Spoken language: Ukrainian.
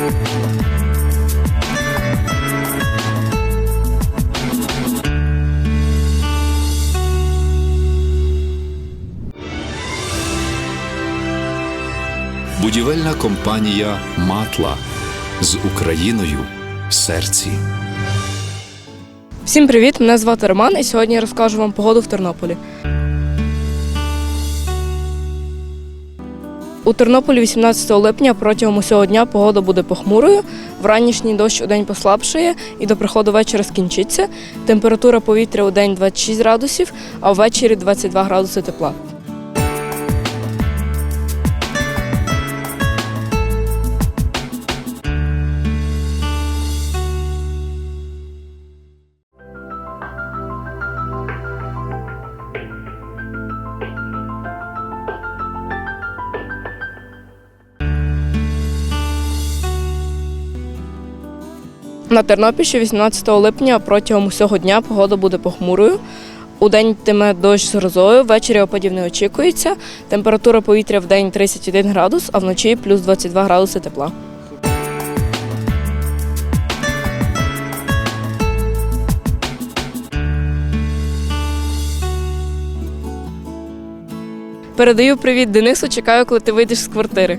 Будівельна компанія Матла з Україною в серці. Всім привіт! Мене звати Роман, і сьогодні я розкажу вам погоду в Тернополі. У Тернополі 18 липня протягом усього дня погода буде похмурою. Вранішній дощ у день послабшає і до приходу вечора скінчиться. Температура повітря у день 26 градусів, а ввечері 22 градуси тепла. На Тернопільщині 18 липня протягом усього дня погода буде похмурою. У день йтиме дощ з грозою, ввечері опадів не очікується. Температура повітря в день 31 градус, а вночі плюс 22 градуси тепла. Передаю привіт Денису. Чекаю, коли ти вийдеш з квартири.